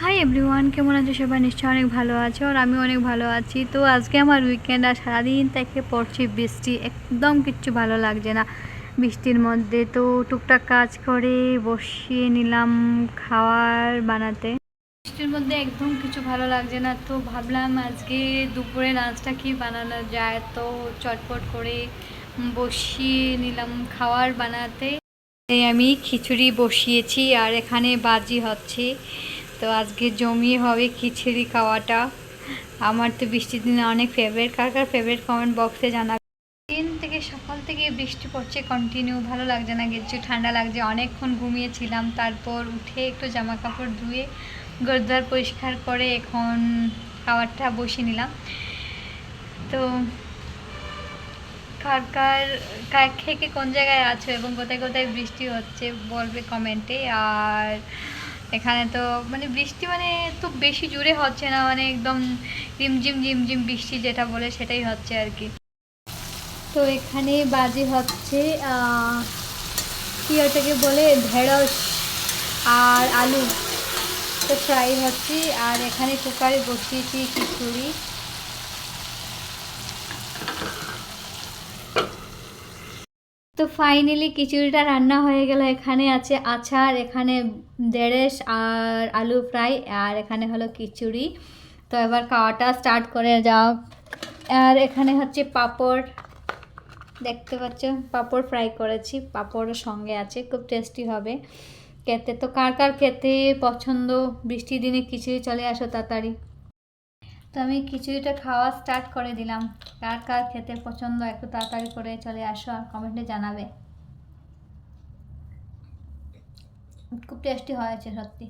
Hi everyone কেমন আছো সবাই? নিশ্চয়ই অনেক ভালো আছো আর আমি অনেক ভালো আছি। তো আজকে আমার উইকেন্ড আর সারাদিন থেকে পড়ছে বৃষ্টি, একদম কিচ্ছু ভালো লাগছে না বৃষ্টির মধ্যে। তো টুকটাক কাজ করে বসিয়ে নিলাম খাওয়ার বানাতে। বৃষ্টির মধ্যে একদম কিছু ভালো লাগছে না, তো ভাবলাম আজকে দুপুরে লাঞ্চটা কি বানানো যায়? তো চটপট করে বসিয়ে নিলাম খাওয়ার বানাতে। আমি খিচুড়ি বসিয়েছি আর এখানে বাজি হচ্ছে। তো আজকে জমিয়ে হবে খিচুড়ি খাওয়াটা। আমার তো বৃষ্টির দিনে অনেক ফেভারিট কার কার ফেভারিট কমেন্ট বক্সে জানাবে? দিন থেকে সকাল থেকে বৃষ্টি পড়ছে কন্টিনিউ ভালো লাগছে না কিছু ঠান্ডা লাগছে। অনেকক্ষণ ঘুমিয়েছিলাম। তারপর উঠে একটু জামা কাপড় ধুয়ে গোরদ্বার পরিষ্কার করে এখন খাবারটা বসিয়ে নিলাম। তো কার কার কার থেকে কোন জায়গায় আছো এবং কোথায় কোথায় বৃষ্টি হচ্ছে বলবে কমেন্টে আর এখানে তো মানে বৃষ্টি মানে তো বেশি জোরে হচ্ছে না মানে একদম রিমঝিম ঝিমঝিম বৃষ্টি যেটা বলে সেটাই হচ্ছে আর কি। তো এখানে বাজে হচ্ছে কি ওটাকে বলে? ঢেঁড়স আর আলু। তো ফ্রাই হচ্ছে, আর এখানে কুকারে বসিয়েছি খিচুড়ি। তো ফাইনালি খিচুড়িটা রান্না হয়ে গেল। এখানে আছে আচার, এখানে দেড়েস আর আলু ফ্রাই, আর এখানে হলো খিচুড়ি। তো এবার খাওয়াটা স্টার্ট করে যাও। আর এখানে হচ্ছে পাঁপড়। দেখতে পাচ্ছ, পাঁপড় ফ্রাই করেছি। পাঁপড়ের সঙ্গে আছে, খুব টেস্টি হবে। খেতে তো কার কার খেতে পছন্দ? বৃষ্টির দিনে খিচুড়ি চলে আসো তাড়াতাড়ি। তো আমি খিচুড়িটা খাওয়া স্টার্ট করে দিলাম। কার কার খেতে পছন্দ একটু তাড়াতাড়ি করে চলে আসো আর কমেন্টে জানাবে। খুব টেস্টি হয়েছে সত্যি।